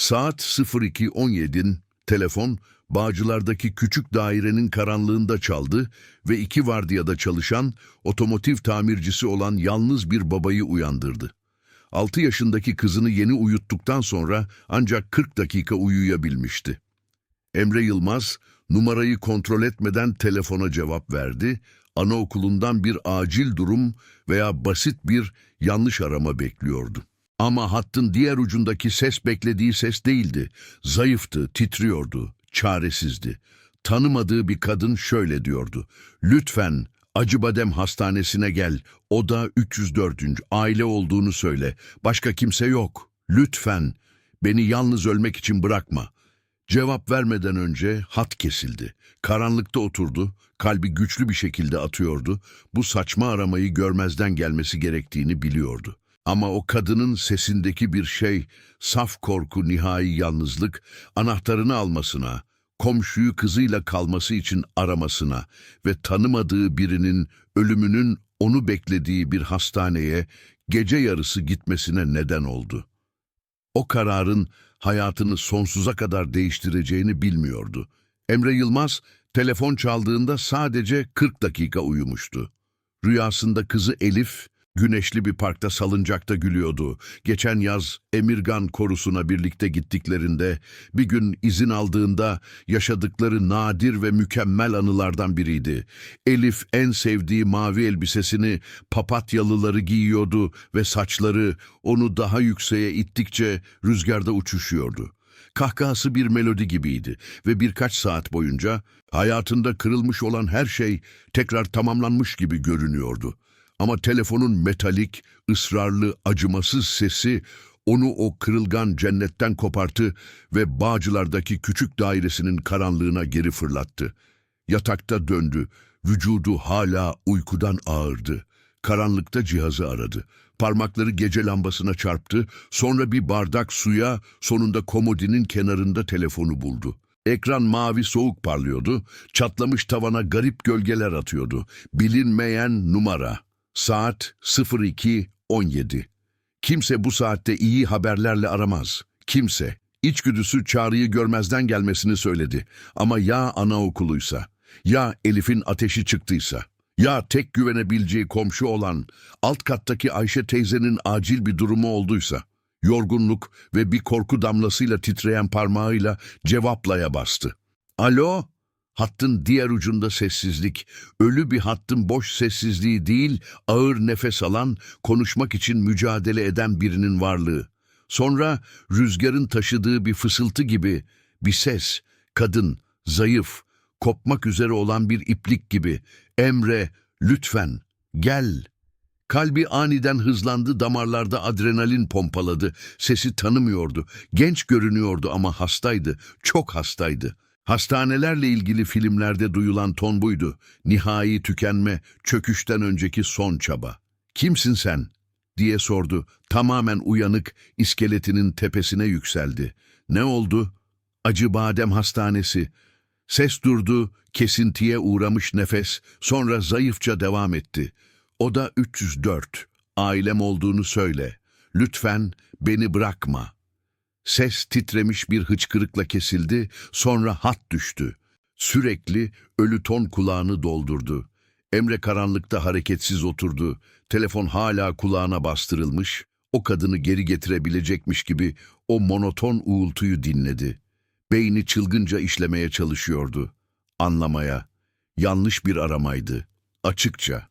Saat 02.17'in telefon Bağcılar'daki küçük dairenin karanlığında çaldı ve iki vardiyada çalışan otomotiv tamircisi olan yalnız bir babayı uyandırdı. 6 yaşındaki kızını yeni uyuttuktan sonra ancak 40 dakika uyuyabilmişti. Emre Yılmaz numarayı kontrol etmeden telefona cevap verdi. Anaokulundan bir acil durum veya basit bir yanlış arama bekliyordu. Ama hattın diğer ucundaki ses beklediği ses değildi. Zayıftı, titriyordu, çaresizdi. Tanımadığı bir kadın şöyle diyordu. Lütfen Acıbadem Hastanesi'ne gel. Oda 304. Aile olduğunu söyle. Başka kimse yok. Lütfen. Beni yalnız ölmek için bırakma. Cevap vermeden önce hat kesildi. Karanlıkta oturdu, kalbi güçlü bir şekilde atıyordu. Bu saçma aramayı görmezden gelmesi gerektiğini biliyordu. Ama o kadının sesindeki bir şey, saf korku, nihai yalnızlık, anahtarını almasına, komşuyu kızıyla kalması için aramasına ve tanımadığı birinin ölümünün onu beklediği bir hastaneye gece yarısı gitmesine neden oldu. O kararın hayatını sonsuza kadar değiştireceğini bilmiyordu. Emre Yılmaz telefon çaldığında sadece 40 dakika uyumuştu. Rüyasında kızı Elif güneşli bir parkta salıncakta gülüyordu. Geçen yaz Emirgan korusuna birlikte gittiklerinde bir gün izin aldığında yaşadıkları nadir ve mükemmel anılardan biriydi. Elif en sevdiği mavi elbisesini papatyalıları giyiyordu ve saçları onu daha yükseğe ittikçe rüzgarda uçuşuyordu. Kahkahası bir melodi gibiydi ve birkaç saat boyunca hayatında kırılmış olan her şey tekrar tamamlanmış gibi görünüyordu. Ama telefonun metalik, ısrarlı, acımasız sesi onu o kırılgan cennetten koparttı ve Bağcılar'daki küçük dairesinin karanlığına geri fırlattı. Yatakta döndü, vücudu hala uykudan ağırdı. Karanlıkta cihazı aradı. Parmakları gece lambasına çarptı, sonra bir bardak suya, sonunda komodinin kenarında telefonu buldu. Ekran mavi soğuk parlıyordu, çatlamış tavana garip gölgeler atıyordu. Bilinmeyen numara. Saat 02.17. Kimse bu saatte iyi haberlerle aramaz. Kimse. İçgüdüsü çağrıyı görmezden gelmesini söyledi. Ama ya anaokuluysa, ya Elif'in ateşi çıktıysa, ya tek güvenebileceği komşu olan alt kattaki Ayşe teyzenin acil bir durumu olduysa, yorgunluk ve bir korku damlasıyla titreyen parmağıyla cevaplaya bastı. Alo? Hattın diğer ucunda sessizlik, ölü bir hattın boş sessizliği değil, ağır nefes alan, konuşmak için mücadele eden birinin varlığı. Sonra rüzgarın taşıdığı bir fısıltı gibi bir ses, kadın, zayıf, kopmak üzere olan bir iplik gibi. Emre, lütfen, gel. Kalbi aniden hızlandı, damarlarda adrenalin pompaladı. Sesi tanımıyordu. Genç görünüyordu ama hastaydı, çok hastaydı. Hastanelerle ilgili filmlerde duyulan ton buydu. Nihai tükenme, çöküşten önceki son çaba. Kimsin sen? diye sordu. Tamamen uyanık, iskeletinin tepesine yükseldi. Ne oldu? Acı Badem Hastanesi. Ses durdu, kesintiye uğramış nefes, sonra zayıfça devam etti. Oda 304. Ailem olduğunu söyle. Lütfen beni bırakma. Ses titremiş bir hıçkırıkla kesildi, sonra hat düştü. Sürekli ölü ton kulağını doldurdu. Emre karanlıkta hareketsiz oturdu. Telefon hala kulağına bastırılmış. O kadını geri getirebilecekmiş gibi o monoton uğultuyu dinledi. Beyni çılgınca işlemeye çalışıyordu. Anlamaya. Yanlış bir aramaydı. Açıkça.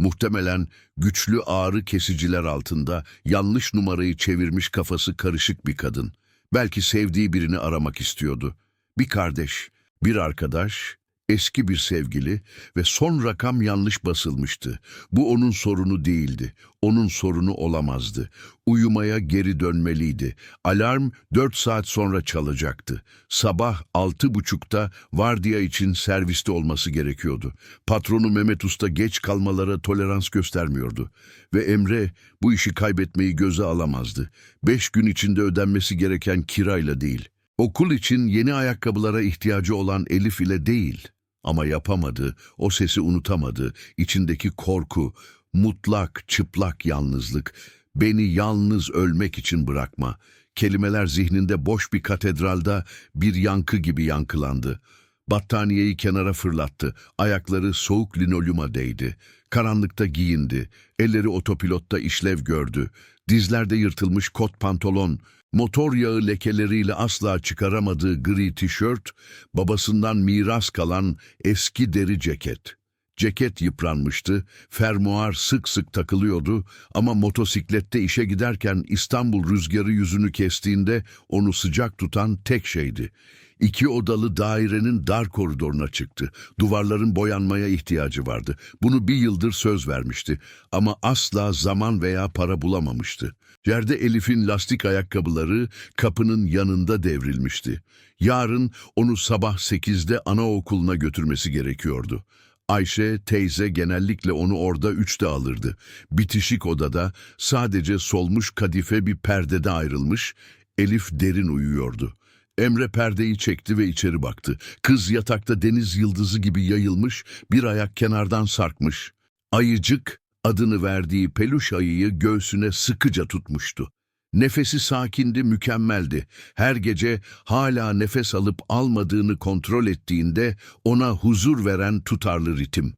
Muhtemelen güçlü ağrı kesiciler altında yanlış numarayı çevirmiş kafası karışık bir kadın. Belki sevdiği birini aramak istiyordu. Bir kardeş, bir arkadaş, eski bir sevgili ve son rakam yanlış basılmıştı. Bu onun sorunu değildi. Onun sorunu olamazdı. Uyumaya geri dönmeliydi. Alarm dört saat sonra çalacaktı. Sabah altı buçukta vardiya için serviste olması gerekiyordu. Patronu Mehmet Usta geç kalmalara tolerans göstermiyordu. Ve Emre bu işi kaybetmeyi göze alamazdı. Beş gün içinde ödenmesi gereken kirayla değil. Okul için yeni ayakkabılara ihtiyacı olan Elif ile değil. Ama yapamadı, o sesi unutamadı. İçindeki korku, mutlak, çıplak yalnızlık. Beni yalnız ölmek için bırakma. Kelimeler zihninde boş bir katedralda bir yankı gibi yankılandı. Battaniyeyi kenara fırlattı. Ayakları soğuk linolyuma değdi. Karanlıkta giyindi. Elleri otopilotta işlev gördü. Dizlerde yırtılmış kot pantolon, motor yağı lekeleriyle asla çıkaramadığı gri tişört, babasından miras kalan eski deri ceket. Ceket yıpranmıştı, fermuar sık sık takılıyordu ama motosiklette işe giderken İstanbul rüzgarı yüzünü kestiğinde onu sıcak tutan tek şeydi. İki odalı dairenin dar koridoruna çıktı. Duvarların boyanmaya ihtiyacı vardı. Bunu bir yıldır söz vermişti ama asla zaman veya para bulamamıştı. Yerde Elif'in lastik ayakkabıları kapının yanında devrilmişti. Yarın onu sabah sekizde anaokuluna götürmesi gerekiyordu. Ayşe teyze genellikle onu orada üçte alırdı. Bitişik odada sadece solmuş kadife bir perdede ayrılmış, Elif derin uyuyordu. Emre perdeyi çekti ve içeri baktı. Kız yatakta deniz yıldızı gibi yayılmış, bir ayak kenardan sarkmış. Ayıcık, adını verdiği peluş ayıyı göğsüne sıkıca tutmuştu. Nefesi sakindi, mükemmeldi. Her gece hala nefes alıp almadığını kontrol ettiğinde ona huzur veren tutarlı ritim.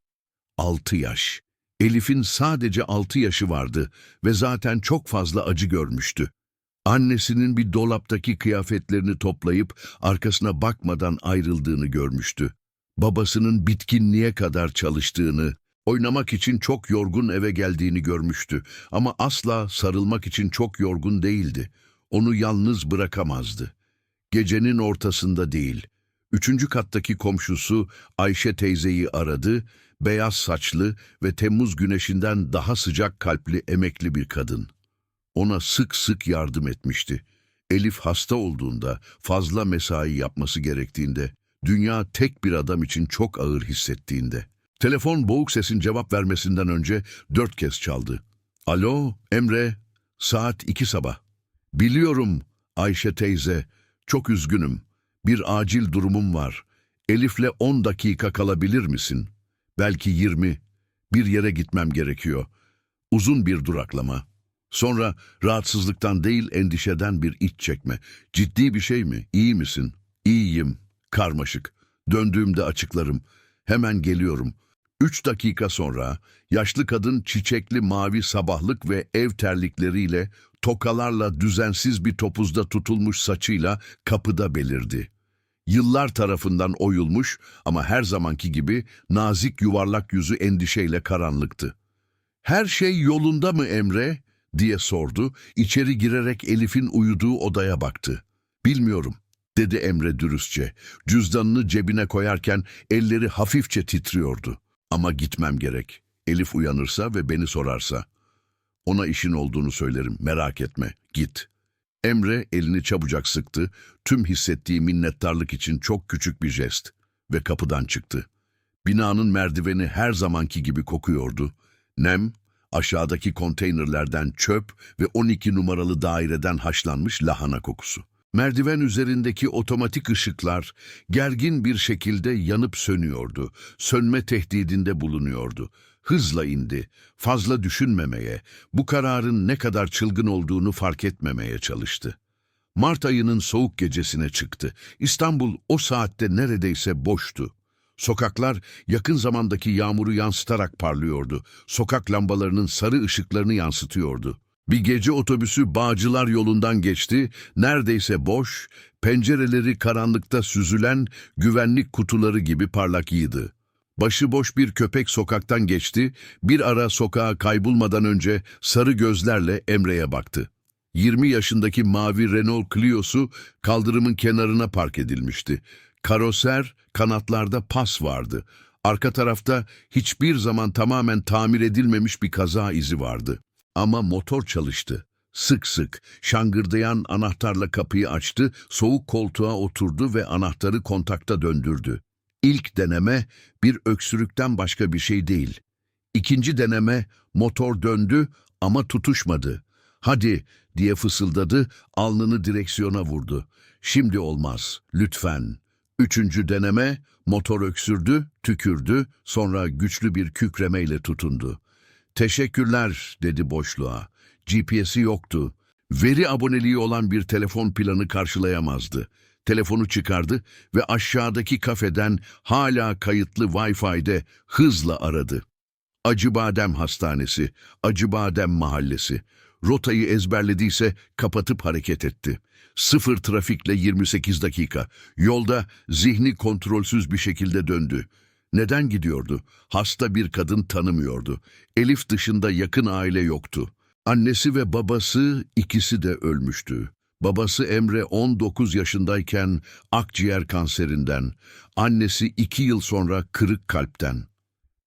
Altı yaş. Elif'in sadece altı yaşı vardı ve zaten çok fazla acı görmüştü. Annesinin bir dolaptaki kıyafetlerini toplayıp arkasına bakmadan ayrıldığını görmüştü. Babasının bitkinliğe kadar çalıştığını, oynamak için çok yorgun eve geldiğini görmüştü ama asla sarılmak için çok yorgun değildi. Onu yalnız bırakamazdı. Gecenin ortasında değil, üçüncü kattaki komşusu Ayşe teyzeyi aradı, beyaz saçlı ve Temmuz güneşinden daha sıcak kalpli emekli bir kadın. Ona sık sık yardım etmişti. Elif hasta olduğunda, fazla mesai yapması gerektiğinde, dünya tek bir adam için çok ağır hissettiğinde. Telefon boğuk sesin cevap vermesinden önce dört kez çaldı. Alo, Emre, saat iki sabah. Biliyorum Ayşe teyze, çok üzgünüm. Bir acil durumum var. Elif'le on dakika kalabilir misin? Belki yirmi. Bir yere gitmem gerekiyor. Uzun bir duraklama. Sonra rahatsızlıktan değil endişeden bir iç çekme. Ciddi bir şey mi? İyi misin? İyiyim. Karmaşık. Döndüğümde açıklarım. Hemen geliyorum. Üç dakika sonra yaşlı kadın çiçekli mavi sabahlık ve ev terlikleriyle tokalarla düzensiz bir topuzda tutulmuş saçıyla kapıda belirdi. Yıllar tarafından oyulmuş ama her zamanki gibi nazik yuvarlak yüzü endişeyle karanlıktı. Her şey yolunda mı Emre? Diye sordu. İçeri girerek Elif'in uyuduğu odaya baktı. Bilmiyorum, dedi Emre dürüstçe. Cüzdanını cebine koyarken elleri hafifçe titriyordu. Ama gitmem gerek. Elif uyanırsa ve beni sorarsa. Ona işin olduğunu söylerim, merak etme, git. Emre elini çabucak sıktı, tüm hissettiği minnettarlık için çok küçük bir jest ve kapıdan çıktı. Binanın merdiveni her zamanki gibi kokuyordu. Nem, aşağıdaki konteynerlerden çöp ve 12 numaralı daireden haşlanmış lahana kokusu. Merdiven üzerindeki otomatik ışıklar gergin bir şekilde yanıp sönüyordu. Sönme tehdidinde bulunuyordu. Hızla indi. Fazla düşünmemeye, bu kararın ne kadar çılgın olduğunu fark etmemeye çalıştı. Mart ayının soğuk gecesine çıktı. İstanbul o saatte neredeyse boştu. Sokaklar yakın zamandaki yağmuru yansıtarak parlıyordu. Sokak lambalarının sarı ışıklarını yansıtıyordu. Bir gece otobüsü Bağcılar yolundan geçti, neredeyse boş, pencereleri karanlıkta süzülen güvenlik kutuları gibi parlakıydı. Başıboş bir köpek sokaktan geçti, bir ara sokağa kaybolmadan önce sarı gözlerle Emre'ye baktı. 20 yaşındaki mavi Renault Clio'su kaldırımın kenarına park edilmişti. Karoser, kanatlarda pas vardı. Arka tarafta hiçbir zaman tamamen tamir edilmemiş bir kaza izi vardı. Ama motor çalıştı. Sık sık şangırdayan anahtarla kapıyı açtı, soğuk koltuğa oturdu ve anahtarı kontakta döndürdü. İlk deneme bir öksürükten başka bir şey değil. İkinci deneme motor döndü ama tutuşmadı. Hadi diye fısıldadı, alnını direksiyona vurdu. Şimdi olmaz, lütfen. Üçüncü deneme, motor öksürdü, tükürdü, sonra güçlü bir kükremeyle tutundu. Teşekkürler dedi boşluğa. GPS'i yoktu. Veri aboneliği olan bir telefon planı karşılayamazdı. Telefonu çıkardı ve aşağıdaki kafeden hala kayıtlı Wi-Fi'de hızla aradı. Acıbadem Hastanesi, Acıbadem Mahallesi. Rotayı ezberlediyse kapatıp hareket etti. Sıfır trafikle 28 dakika. Yolda zihni kontrolsüz bir şekilde döndü. Neden gidiyordu? Hasta bir kadın tanımıyordu. Elif dışında yakın aile yoktu. Annesi ve babası ikisi de ölmüştü. Babası Emre 19 yaşındayken akciğer kanserinden, annesi 2 yıl sonra kırık kalpten.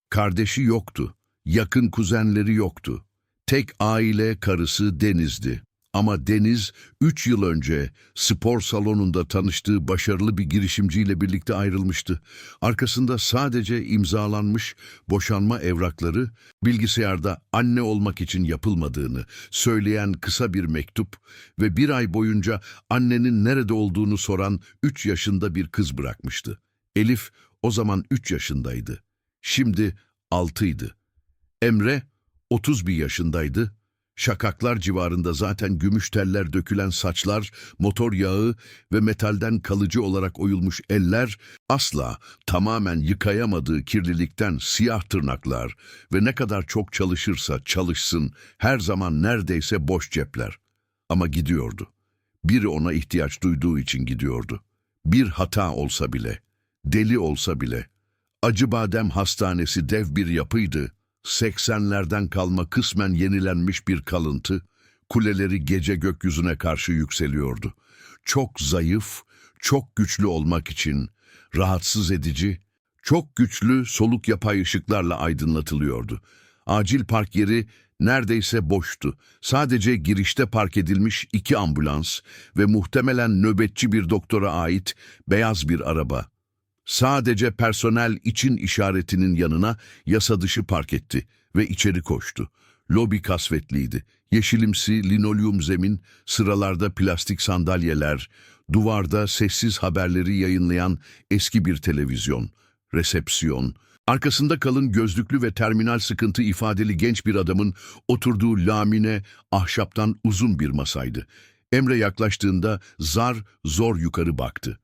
Kardeşi yoktu, yakın kuzenleri yoktu. Tek aile karısı Deniz'di. Ama Deniz 3 yıl önce spor salonunda tanıştığı başarılı bir girişimciyle birlikte ayrılmıştı. Arkasında sadece imzalanmış boşanma evrakları, bilgisayarda anne olmak için yapılmadığını söyleyen kısa bir mektup ve bir ay boyunca annenin nerede olduğunu soran 3 yaşında bir kız bırakmıştı. Elif o zaman 3 yaşındaydı. Şimdi 6'ydı. Emre 31 yaşındaydı. Şakaklar civarında zaten gümüş teller dökülen saçlar, motor yağı ve metalden kalıcı olarak oyulmuş eller, asla tamamen yıkayamadığı kirlilikten siyah tırnaklar ve ne kadar çok çalışırsa çalışsın her zaman neredeyse boş cepler. Ama gidiyordu. Biri ona ihtiyaç duyduğu için gidiyordu. Bir hata olsa bile, deli olsa bile. Acıbadem Hastanesi dev bir yapıydı. 80'lerden kalma kısmen yenilenmiş bir kalıntı, kuleleri gece gökyüzüne karşı yükseliyordu. Çok zayıf, çok güçlü olmak için, rahatsız edici, çok güçlü soluk yapay ışıklarla aydınlatılıyordu. Acil park yeri neredeyse boştu. Sadece girişte park edilmiş iki ambulans ve muhtemelen nöbetçi bir doktora ait beyaz bir araba. Sadece personel için işaretinin yanına yasa dışı park etti ve içeri koştu. Lobi kasvetliydi. Yeşilimsi linolyum zemin, sıralarda plastik sandalyeler, duvarda sessiz haberleri yayınlayan eski bir televizyon, resepsiyon, arkasında kalın gözlüklü ve terminal sıkıntı ifadeli genç bir adamın oturduğu lamine, ahşaptan uzun bir masaydı. Emre yaklaştığında zar zor yukarı baktı.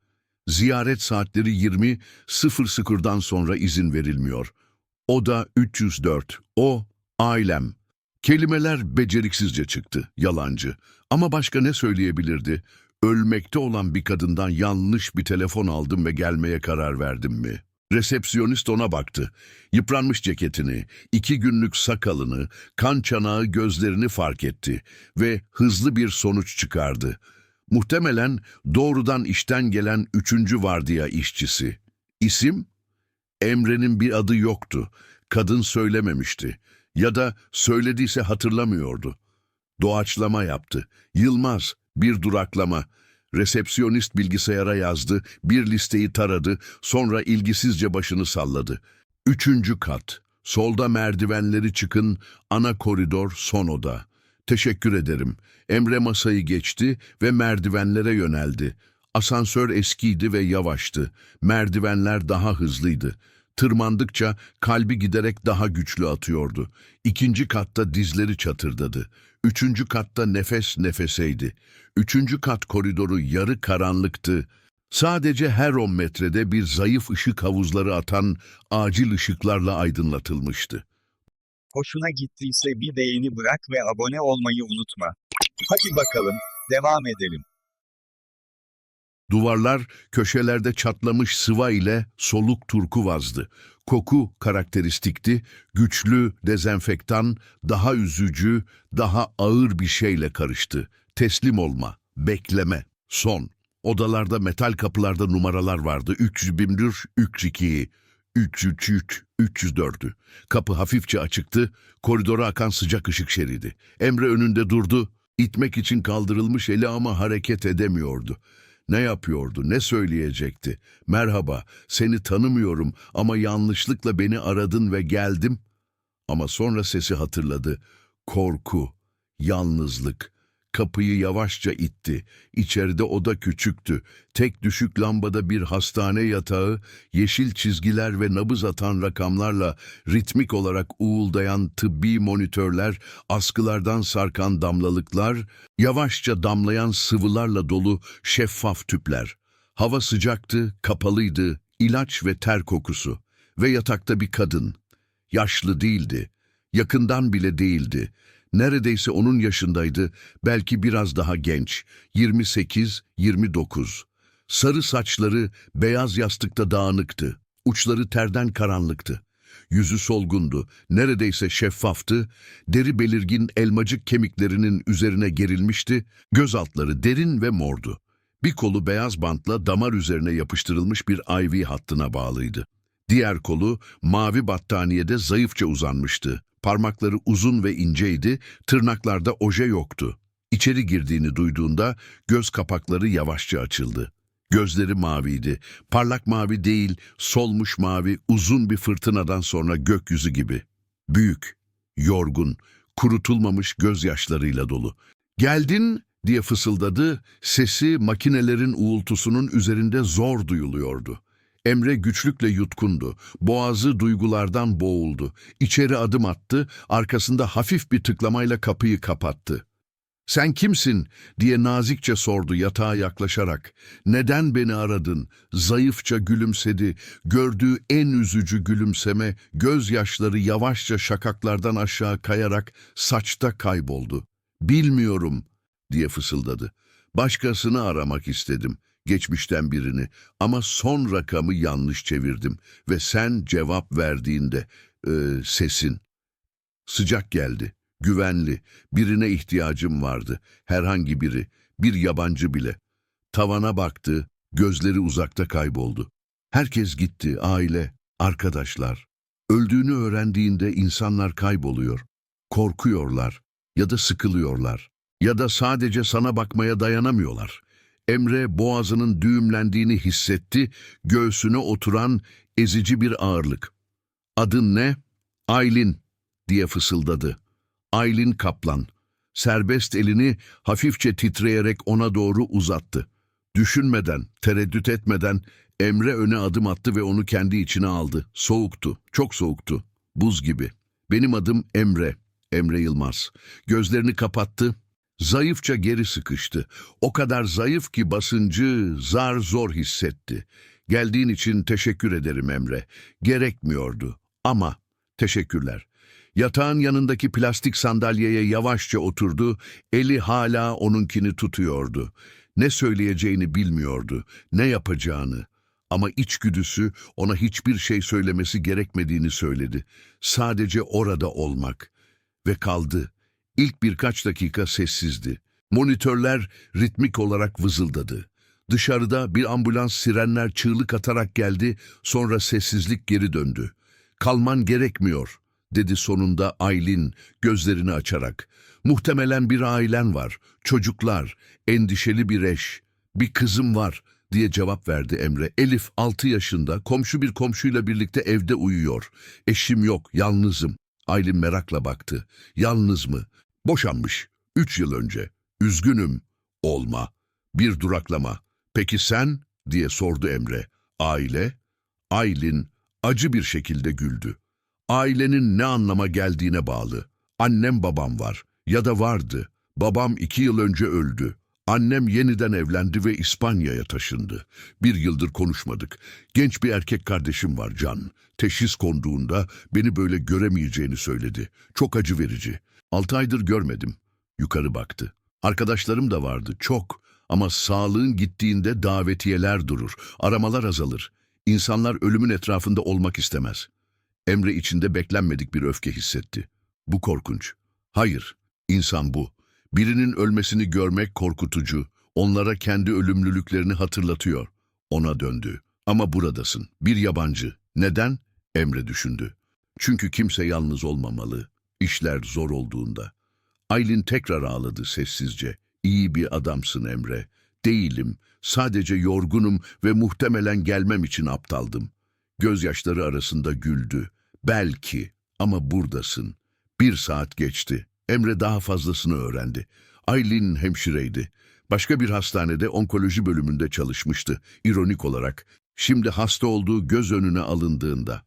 Ziyaret saatleri 20.00'dan sonra izin verilmiyor. Oda 304. O, ailem. Kelimeler beceriksizce çıktı, yalancı. Ama başka ne söyleyebilirdi? Ölmekte olan bir kadından yanlış bir telefon aldım ve gelmeye karar verdim mi? Resepsiyonist ona baktı. Yıpranmış ceketini, iki günlük sakalını, kan çanağı gözlerini fark etti ve hızlı bir sonuç çıkardı. Muhtemelen doğrudan işten gelen üçüncü vardiya işçisi. İsim? Emre'nin bir adı yoktu. Kadın söylememişti. Ya da söylediyse hatırlamıyordu. Doğaçlama yaptı. Yılmaz, bir duraklama. Resepsiyonist bilgisayara yazdı, bir listeyi taradı, sonra ilgisizce başını salladı. Üçüncü kat. Solda merdivenleri çıkın, ana koridor son oda. Teşekkür ederim. Emre masayı geçti ve merdivenlere yöneldi. Asansör eskiydi ve yavaştı. Merdivenler daha hızlıydı. Tırmandıkça kalbi giderek daha güçlü atıyordu. İkinci katta dizleri çatırdadı. Üçüncü katta nefes nefeseydi. Üçüncü kat koridoru yarı karanlıktı. Sadece her 10 metrede bir zayıf ışık havuzları atan acil ışıklarla aydınlatılmıştı. Hoşuna gittiyse bir beğeni bırak ve abone olmayı unutma. Hadi bakalım, devam edelim. Duvarlar köşelerde çatlamış sıva ile soluk turkuvazdı. Koku karakteristikti, güçlü, dezenfektan, daha üzücü, daha ağır bir şeyle karıştı. Teslim olma, bekleme, son. Odalarda metal kapılarda numaralar vardı. 301, 302, 303, 304'ü. Kapı hafifçe açıktı, koridora akan sıcak ışık şeridi. Emre önünde durdu, itmek için kaldırılmış eli ama hareket edemiyordu. Ne yapıyordu, ne söyleyecekti? Merhaba, seni tanımıyorum ama yanlışlıkla beni aradın ve geldim. Ama sonra sesi hatırladı. Korku, yalnızlık, Kapıyı yavaşça itti. İçeride oda küçüktü. Tek düşük lambada bir hastane yatağı, yeşil çizgiler ve nabız atan rakamlarla ritmik olarak uğuldayan tıbbi monitörler, askılardan sarkan damlalıklar, yavaşça damlayan sıvılarla dolu şeffaf tüpler. Hava sıcaktı, kapalıydı, ilaç ve ter kokusu. Ve yatakta bir kadın. Yaşlı değildi. Yakından bile değildi. Neredeyse onun yaşındaydı, belki biraz daha genç. 28-29. Sarı saçları beyaz yastıkta dağınıktı. Uçları terden karanlıktı. Yüzü solgundu, neredeyse şeffaftı, deri belirgin elmacık kemiklerinin üzerine gerilmişti, göz altları derin ve mordu. Bir kolu beyaz bantla damar üzerine yapıştırılmış bir IV hattına bağlıydı. Diğer kolu mavi battaniyede zayıfça uzanmıştı. Parmakları uzun ve inceydi, tırnaklarda oje yoktu. İçeri girdiğini duyduğunda göz kapakları yavaşça açıldı. Gözleri maviydi. Parlak mavi değil, solmuş mavi, uzun bir fırtınadan sonra gökyüzü gibi. Büyük, yorgun, kurutulmamış gözyaşlarıyla dolu. Geldin diye fısıldadı, sesi makinelerin uğultusunun üzerinde zor duyuluyordu. Emre güçlükle yutkundu. Boğazı duygulardan boğuldu. İçeri adım attı, arkasında hafif bir tıklamayla kapıyı kapattı. ''Sen kimsin?'' diye nazikçe sordu yatağa yaklaşarak. ''Neden beni aradın?'' Zayıfça gülümsedi. Gördüğü en üzücü gülümseme, gözyaşları yavaşça şakaklardan aşağı kayarak saçta kayboldu. ''Bilmiyorum.'' diye fısıldadı. ''Başkasını aramak istedim.'' Geçmişten birini ama son rakamı yanlış çevirdim ve sen cevap verdiğinde e, sesin. Sıcak geldi, güvenli, birine ihtiyacım vardı, herhangi biri, bir yabancı bile. Tavana baktı, gözleri uzakta kayboldu. Herkes gitti, aile, arkadaşlar. Öldüğünü öğrendiğinde insanlar kayboluyor, korkuyorlar ya da sıkılıyorlar ya da sadece sana bakmaya dayanamıyorlar.'' Emre boğazının düğümlendiğini hissetti, göğsüne oturan ezici bir ağırlık. ''Adın ne?'' ''Aylin'' diye fısıldadı. Aylin Kaplan. Serbest elini hafifçe titreyerek ona doğru uzattı. Düşünmeden, tereddüt etmeden Emre öne adım attı ve onu kendi içine aldı. Soğuktu, çok soğuktu. Buz gibi. Benim adım Emre. Emre Yılmaz. Gözlerini kapattı, Zayıfça geri sıkıştı. O kadar zayıf ki basıncı zar zor hissetti. Geldiğin için teşekkür ederim Emre. Gerekmiyordu. Ama teşekkürler. Yatağın yanındaki plastik sandalyeye yavaşça oturdu, eli hala onunkini tutuyordu. Ne söyleyeceğini bilmiyordu, ne yapacağını. Ama içgüdüsü ona hiçbir şey söylemesi gerekmediğini söyledi. Sadece orada olmak. Ve kaldı. İlk birkaç dakika sessizdi. Monitörler ritmik olarak vızıldadı. Dışarıda bir ambulans sirenler çığlık atarak geldi, sonra sessizlik geri döndü. Kalman gerekmiyor, dedi sonunda Aylin gözlerini açarak. Muhtemelen bir ailen var, çocuklar, endişeli bir eş. Bir kızım var, diye cevap verdi Emre. Elif altı yaşında, komşu bir komşuyla birlikte evde uyuyor. Eşim yok, yalnızım. Aylin merakla baktı. Yalnız mı? Boşanmış. Üç yıl önce. Üzgünüm. Olma. Bir duraklama. Peki sen? diye sordu Emre. Aile? Aylin acı bir şekilde güldü. Ailenin ne anlama geldiğine bağlı. Annem babam var. Ya da vardı. Babam iki yıl önce öldü. Annem yeniden evlendi ve İspanya'ya taşındı. Bir yıldır konuşmadık. Genç bir erkek kardeşim var Can. Teşhis konduğunda beni böyle göremeyeceğini söyledi. Çok acı verici. Altı aydır görmedim. Yukarı baktı. Arkadaşlarım da vardı, çok. Ama sağlığın gittiğinde davetiyeler durur, aramalar azalır. İnsanlar ölümün etrafında olmak istemez. Emre içinde beklenmedik bir öfke hissetti. Bu korkunç. Hayır, insan bu. Birinin ölmesini görmek korkutucu. Onlara kendi ölümlülüklerini hatırlatıyor. Ona döndü. Ama buradasın. Bir yabancı. Neden? Emre düşündü. Çünkü kimse yalnız olmamalı. İşler zor olduğunda. Aylin tekrar ağladı sessizce. İyi bir adamsın Emre. Değilim. Sadece yorgunum ve muhtemelen gelmem için aptaldım. Gözyaşları arasında güldü. Belki ama buradasın. Bir saat geçti. Emre daha fazlasını öğrendi. Aylin hemşireydi. Başka bir hastanede onkoloji bölümünde çalışmıştı. İronik olarak şimdi hasta olduğu göz önüne alındığında.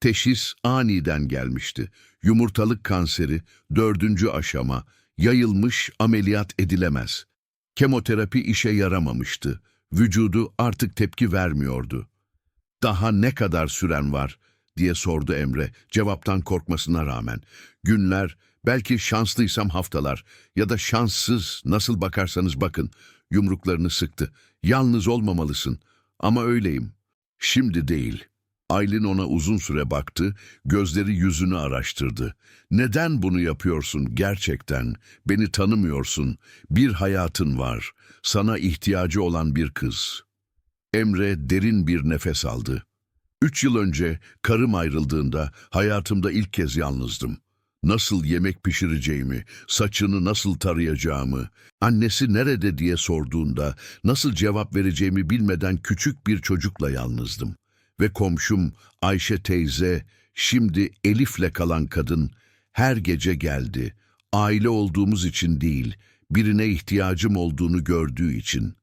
Teşhis aniden gelmişti. Yumurtalık kanseri, dördüncü aşama, yayılmış ameliyat edilemez. Kemoterapi işe yaramamıştı. Vücudu artık tepki vermiyordu. Daha ne kadar süren var diye sordu Emre cevaptan korkmasına rağmen. Günler, belki şanslıysam haftalar ya da şanssız nasıl bakarsanız bakın yumruklarını sıktı. Yalnız olmamalısın ama öyleyim. Şimdi değil. Aylin ona uzun süre baktı, gözleri yüzünü araştırdı. Neden bunu yapıyorsun gerçekten? Beni tanımıyorsun. Bir hayatın var. Sana ihtiyacı olan bir kız. Emre derin bir nefes aldı. Üç yıl önce karım ayrıldığında hayatımda ilk kez yalnızdım. Nasıl yemek pişireceğimi, saçını nasıl tarayacağımı, annesi nerede diye sorduğunda nasıl cevap vereceğimi bilmeden küçük bir çocukla yalnızdım. Ve komşum Ayşe teyze, şimdi Elif'le kalan kadın, her gece geldi. Aile olduğumuz için değil, birine ihtiyacım olduğunu gördüğü için.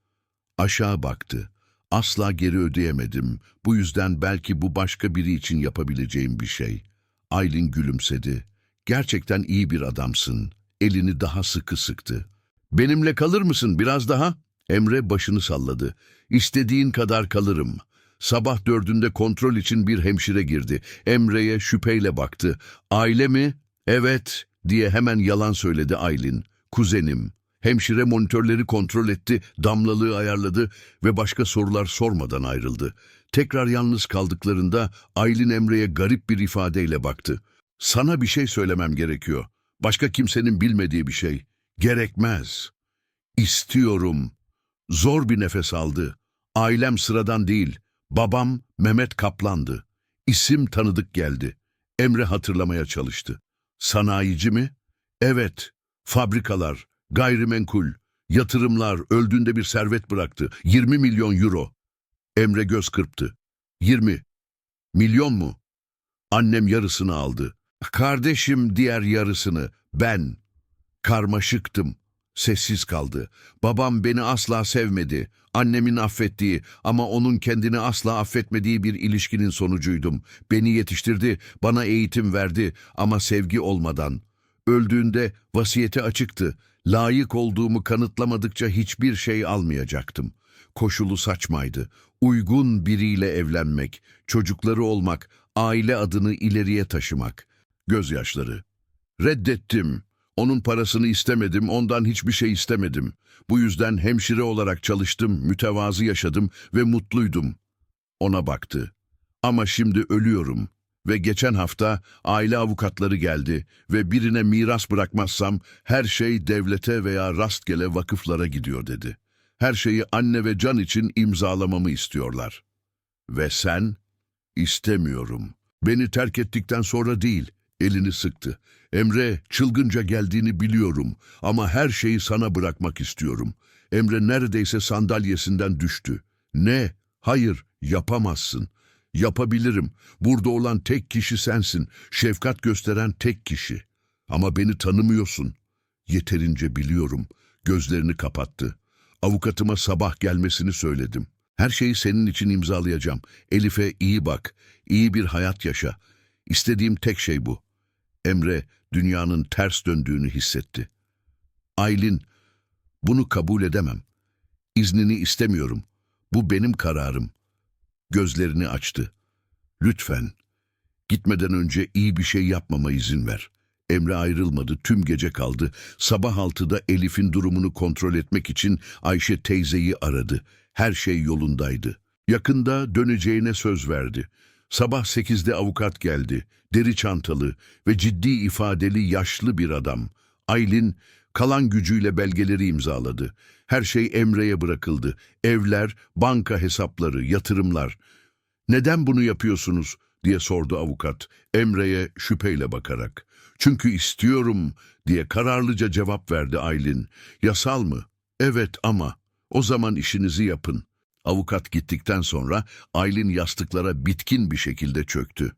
Aşağı baktı. Asla geri ödeyemedim. Bu yüzden belki bu başka biri için yapabileceğim bir şey. Aylin gülümsedi. Gerçekten iyi bir adamsın. Elini daha sıkı sıktı. Benimle kalır mısın biraz daha? Emre başını salladı. İstediğin kadar kalırım. Sabah dördünde kontrol için bir hemşire girdi. Emre'ye şüpheyle baktı. Aile mi? Evet diye hemen yalan söyledi Aylin. Kuzenim. Hemşire monitörleri kontrol etti, damlalığı ayarladı ve başka sorular sormadan ayrıldı. Tekrar yalnız kaldıklarında Aylin Emre'ye garip bir ifadeyle baktı. Sana bir şey söylemem gerekiyor. Başka kimsenin bilmediği bir şey. Gerekmez. İstiyorum. Zor bir nefes aldı. Ailem sıradan değil. Babam Mehmet Kaplan'dı. İsim tanıdık geldi. Emre hatırlamaya çalıştı. Sanayici mi? Evet. Fabrikalar, gayrimenkul, yatırımlar öldüğünde bir servet bıraktı. 20 milyon euro. Emre göz kırptı. 20. Milyon mu? Annem yarısını aldı. Kardeşim diğer yarısını. Ben. Karmaşıktım. Sessiz kaldı. Babam beni asla sevmedi. Annemin affettiği ama onun kendini asla affetmediği bir ilişkinin sonucuydum. Beni yetiştirdi, bana eğitim verdi ama sevgi olmadan. Öldüğünde vasiyeti açıktı. Layık olduğumu kanıtlamadıkça hiçbir şey almayacaktım. Koşulu saçmaydı. Uygun biriyle evlenmek, çocukları olmak, aile adını ileriye taşımak. Gözyaşları. Reddettim. Onun parasını istemedim, ondan hiçbir şey istemedim. Bu yüzden hemşire olarak çalıştım, mütevazı yaşadım ve mutluydum. Ona baktı. Ama şimdi ölüyorum. Ve geçen hafta aile avukatları geldi ve birine miras bırakmazsam her şey devlete veya rastgele vakıflara gidiyor dedi. Her şeyi anne ve can için imzalamamı istiyorlar. Ve sen? İstemiyorum. Beni terk ettikten sonra değil, elini sıktı. Emre, çılgınca geldiğini biliyorum ama her şeyi sana bırakmak istiyorum. Emre neredeyse sandalyesinden düştü. Ne? Hayır, yapamazsın. Yapabilirim. Burada olan tek kişi sensin. Şefkat gösteren tek kişi. Ama beni tanımıyorsun. Yeterince biliyorum. Gözlerini kapattı. Avukatıma sabah gelmesini söyledim. Her şeyi senin için imzalayacağım. Elif'e iyi bak. iyi bir hayat yaşa. İstediğim tek şey bu. Emre dünyanın ters döndüğünü hissetti. Aylin, bunu kabul edemem. İznini istemiyorum. Bu benim kararım. Gözlerini açtı. Lütfen, gitmeden önce iyi bir şey yapmama izin ver. Emre ayrılmadı, tüm gece kaldı. Sabah altıda Elif'in durumunu kontrol etmek için Ayşe teyzeyi aradı. Her şey yolundaydı. Yakında döneceğine söz verdi. Sabah sekizde avukat geldi. Deri çantalı ve ciddi ifadeli yaşlı bir adam. Aylin kalan gücüyle belgeleri imzaladı. Her şey Emre'ye bırakıldı. Evler, banka hesapları, yatırımlar. Neden bunu yapıyorsunuz diye sordu avukat Emre'ye şüpheyle bakarak. Çünkü istiyorum diye kararlıca cevap verdi Aylin. Yasal mı? Evet ama o zaman işinizi yapın. Avukat gittikten sonra Aylin yastıklara bitkin bir şekilde çöktü.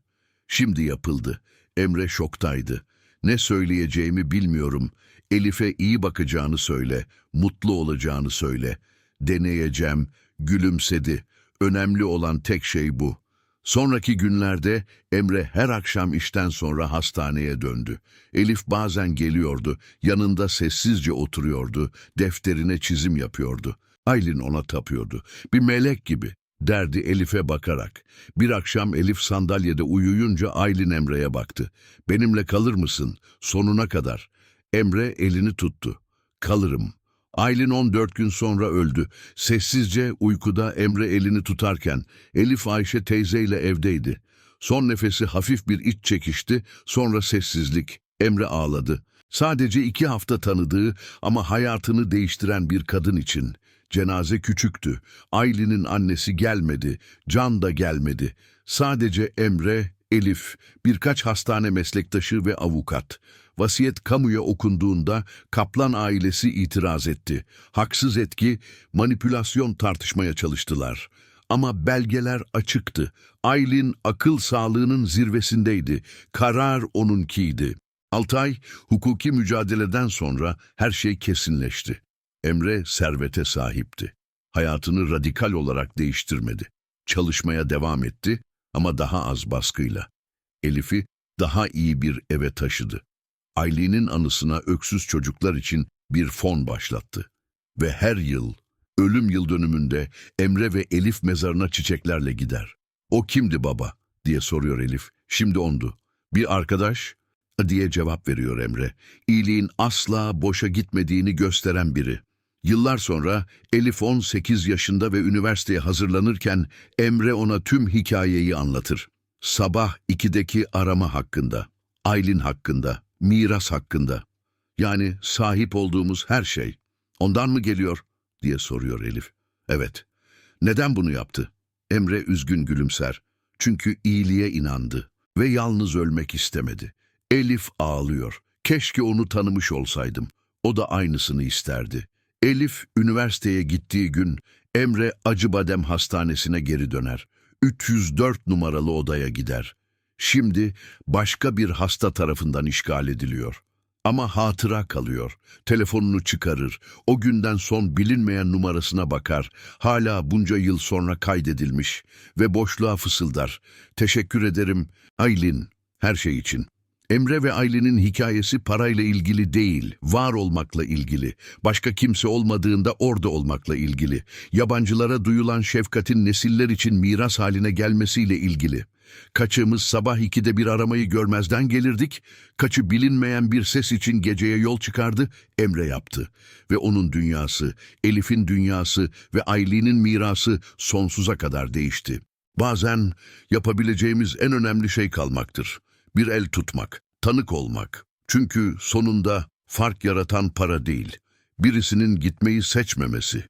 Şimdi yapıldı. Emre şoktaydı. Ne söyleyeceğimi bilmiyorum. Elif'e iyi bakacağını söyle, mutlu olacağını söyle. Deneyeceğim, gülümsedi. Önemli olan tek şey bu. Sonraki günlerde Emre her akşam işten sonra hastaneye döndü. Elif bazen geliyordu, yanında sessizce oturuyordu, defterine çizim yapıyordu. Aylin ona tapıyordu. Bir melek gibi derdi Elif'e bakarak. Bir akşam Elif sandalyede uyuyunca Aylin Emre'ye baktı. Benimle kalır mısın? Sonuna kadar. Emre elini tuttu. Kalırım. Aylin 14 gün sonra öldü. Sessizce uykuda Emre elini tutarken Elif Ayşe teyzeyle evdeydi. Son nefesi hafif bir iç çekişti, sonra sessizlik. Emre ağladı. Sadece iki hafta tanıdığı ama hayatını değiştiren bir kadın için. Cenaze küçüktü. Aylin'in annesi gelmedi, Can da gelmedi. Sadece Emre, Elif, birkaç hastane meslektaşı ve avukat. Vasiyet kamuya okunduğunda Kaplan ailesi itiraz etti. Haksız etki, manipülasyon tartışmaya çalıştılar. Ama belgeler açıktı. Aylin akıl sağlığının zirvesindeydi. Karar onunkiydi. Altay, hukuki mücadeleden sonra her şey kesinleşti. Emre servete sahipti. Hayatını radikal olarak değiştirmedi. Çalışmaya devam etti ama daha az baskıyla. Elif'i daha iyi bir eve taşıdı. Aylin'in anısına öksüz çocuklar için bir fon başlattı. Ve her yıl, ölüm yıl dönümünde Emre ve Elif mezarına çiçeklerle gider. O kimdi baba diye soruyor Elif. Şimdi ondu. Bir arkadaş diye cevap veriyor Emre. İyiliğin asla boşa gitmediğini gösteren biri. Yıllar sonra Elif 18 yaşında ve üniversiteye hazırlanırken Emre ona tüm hikayeyi anlatır. Sabah 2'deki arama hakkında, Aylin hakkında, miras hakkında. Yani sahip olduğumuz her şey. Ondan mı geliyor diye soruyor Elif. Evet. Neden bunu yaptı? Emre üzgün gülümser. Çünkü iyiliğe inandı ve yalnız ölmek istemedi. Elif ağlıyor. Keşke onu tanımış olsaydım. O da aynısını isterdi. Elif üniversiteye gittiği gün Emre Acıbadem Hastanesi'ne geri döner. 304 numaralı odaya gider. Şimdi başka bir hasta tarafından işgal ediliyor. Ama hatıra kalıyor. Telefonunu çıkarır. O günden son bilinmeyen numarasına bakar. Hala bunca yıl sonra kaydedilmiş. Ve boşluğa fısıldar. Teşekkür ederim Aylin her şey için. Emre ve Aylin'in hikayesi parayla ilgili değil, var olmakla ilgili. Başka kimse olmadığında orada olmakla ilgili. Yabancılara duyulan şefkatin nesiller için miras haline gelmesiyle ilgili. Kaçığımız sabah ikide bir aramayı görmezden gelirdik. Kaçı bilinmeyen bir ses için geceye yol çıkardı, Emre yaptı. Ve onun dünyası, Elif'in dünyası ve Aylin'in mirası sonsuza kadar değişti. Bazen yapabileceğimiz en önemli şey kalmaktır. Bir el tutmak, tanık olmak. Çünkü sonunda fark yaratan para değil, birisinin gitmeyi seçmemesi.